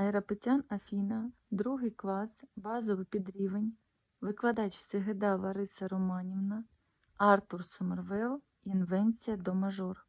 Аеропетян Афіна, другий клас, базовий підрівень, викладач Сегеда Лариса Романівна, Артур Сумервел, інвенція до мажор.